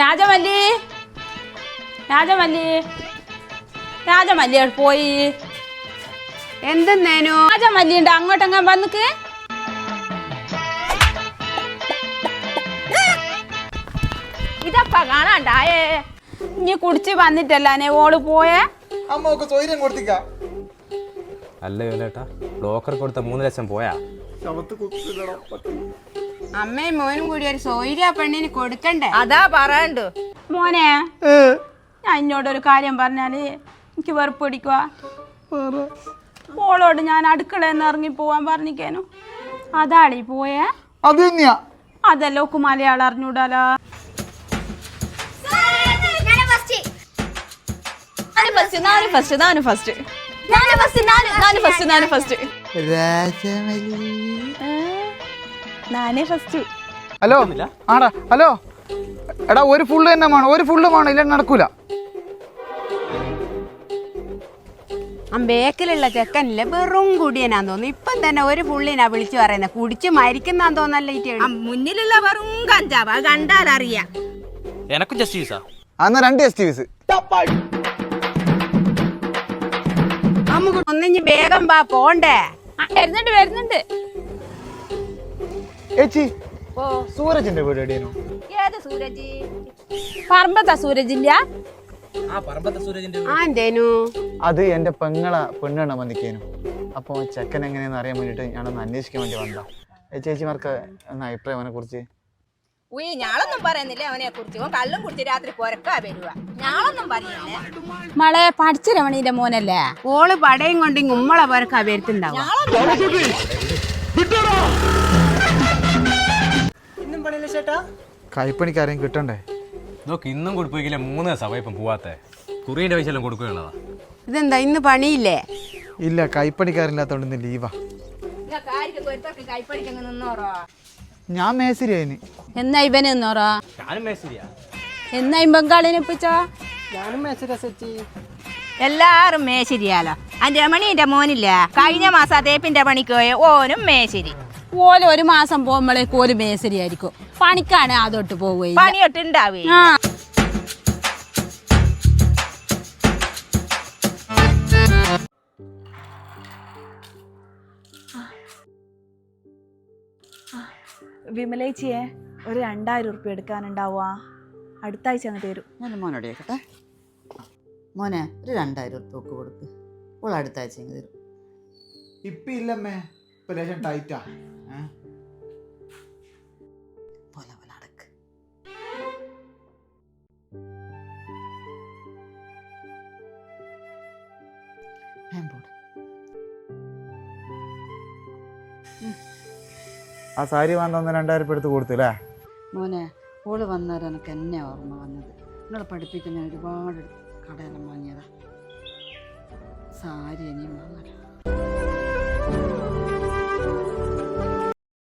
രാജമല്ലി. രാജമല്ലി. രാജമല്ലി പോയി. എന്തെന്നേനു? രാജമല്ലി ഉണ്ട് അങ്ങോട്ടെങ്ങാൻ വന്നിക്ക് ഇതപ്പ കാണാണ്ടായേ. ഇനി കുടിച്ച് വന്നിട്ടല്ലേ ഓൾ പോയേ? അമ്മ ഒക്കെ സ്വൈര്യം കൊടുത്തിക്ക. അല്ല ലോക്കർ കൊടുത്ത മൂന്ന് ലക്ഷം പോയാ? ശവത്ത് കുത്തിടണം അമ്മയും മോനും കൂടി ഒരു സോയിര പെണ്ണിന് കൊടുക്കണ്ടേ? അതാ പറയണ്ടു. മോനെ ഞാൻ എന്നോടൊരു കാര്യം പറഞ്ഞാൽ എനിക്ക് വെറുപ്പ് പിടിക്കുക മോളോട് ഞാൻ അടുക്കളയിൽ ഇറങ്ങി പോവാൻ പറഞ്ഞിക്കേനു അതാളി പോയേ? അത് തന്നെയാ. അതല്ല ഒക്കെ Malayalam അറിഞ്ഞൂടാലോ. First first first first first നാന് ഫസ്റ്റ് ഹലോ? ആടാ ഹലോ? എടാ ഒരു ഫുള്ള് തന്നെ വേണം. ഒരു ഫുള്ള് വേണം ഇല്ല നടക്കൂല. ബേക്കിലുള്ള ചെക്കനില്ലേ വെറും കുടിയനാന്ന് തോന്നുന്നു. ഇപ്പം തന്നെ ഒരു പുള്ളിനാ വിളിച്ചു പറയുന്നത് കുടിച്ച് മരിക്കുന്നാന്ന് തോന്നല്ലേ. മുന്നിലുള്ള വെറും കഞ്ചാവ് അത് കണ്ടാൽ അറിയാം. എനക്കും ജസ്റ്റ് അന്ന് രണ്ട് ടി വിസ് ഒന്നിഞ്ഞ് വേഗം വാ പോണ്ടേ. വരുന്നുണ്ട് വരുന്നുണ്ട്. ഏച്ചി സൂരജിന്റെ വീട് എവിടെയാണോ ഏത് സൂരജ്? പറമ്പത്താ സൂരജിന്റെ? ആ പറമ്പത്തെ സൂരജിന്റെ ആ എന്തേനു അത് എന്റെ പെങ്ങളെ പെണ്ണാണ് വന്നിക്കേനു. അപ്പൊ ചെക്കൻ എങ്ങനെയാന്ന് അറിയാൻ വേണ്ടിട്ട് ഞാനൊന്ന് അന്വേഷിക്കാൻ വേണ്ടി വന്നതാ. ചേച്ചിമാർക്ക് ഒന്ന് അഭിപ്രായം അവനെ കുറിച്ച്? ഉയ് ഞാളൊന്നും പറയുന്നില്ല അവനെ കുറിച്ച്. അവൻ കള്ളും കുടിച്ച് രാത്രി പൊരക്കാ വരുക. ഞാളൊന്നും പറയുന്നില്ല. മളെ പഠിച്ച രമണീന്റെ മോനല്ലേ? ഓൾ പടയും കൊണ്ട് ഉമ്മളെ പേരക്കാ വരുത്തുണ്ടാവും കൈപ്പണിക്കാരെയും കിട്ടണ്ടേ? നോക്ക് ഇന്നും കൊടുപ്പിക്കില്ല മൂന്ന് ദിവസം ഇപ്പം പോവാത്തെ. കുറിയുടെ പൈസ എല്ലാം കൊടുക്കുകയുള്ളതാ ഇതെന്താ ഇന്ന് പണിയില്ലേ? ഇല്ല കൈപ്പണിക്കാരില്ലാത്തോണ്ട് ഇന്ന് ലീവാ നിന്നോറോ. ഞാൻ മേശരി അതിന് എന്നാ ഇവന് ഞാനും മേശരിയാ എന്നാ ബംഗാളിനെ പിച്ചോ എല്ലാരും മേശരിയാലോ. അന്റെ മണി എന്റെ മോനില്ല? കഴിഞ്ഞ മാസം ആ തേപ്പിന്റെ പണിക്ക് പോയ ഓനും മേശരി. ഓൽ ഒരു മാസം പോകുമ്പോഴേക്ക് ഒരു മേസരിയായിരിക്കും പണിക്കാണ് അതോട്ട് പോവുകയും പണിയൊട്ടുണ്ടാവേ. ആ. വിമലേച്ചിയെ ഒരു രണ്ടായിരം ഉറുപ്പ്യ എടുക്കാനുണ്ടാവുക. അടുത്ത ആഴ്ച അങ്ങ് തരും. ഞാൻ മോനോട് കേൾക്കട്ടെ മോനെ ഒരു രണ്ടായിരം ഉറുപ്പ്യ കൊടുക്ക്. ഓൾ അടുത്ത ആഴ്ച അങ്ങ് തരും. ഇപ്പം ഇല്ലമ്മേ ഇപ്പം ലേശം ടൈറ്റാ ആ സാരി വന്നൊന്ന് രണ്ടായിരം എടുത്ത് കൊടുത്തില്ലേ മോനെ ഓൾ വന്നേരം എനിക്ക് എന്നെ ഓർമ്മ വന്നത്. നിങ്ങളെ പഠിപ്പിക്കുന്ന ഒരുപാട് കടയെല്ലാം വാങ്ങിയതാ. സാരി ഇനിയും വാങ്ങാൻ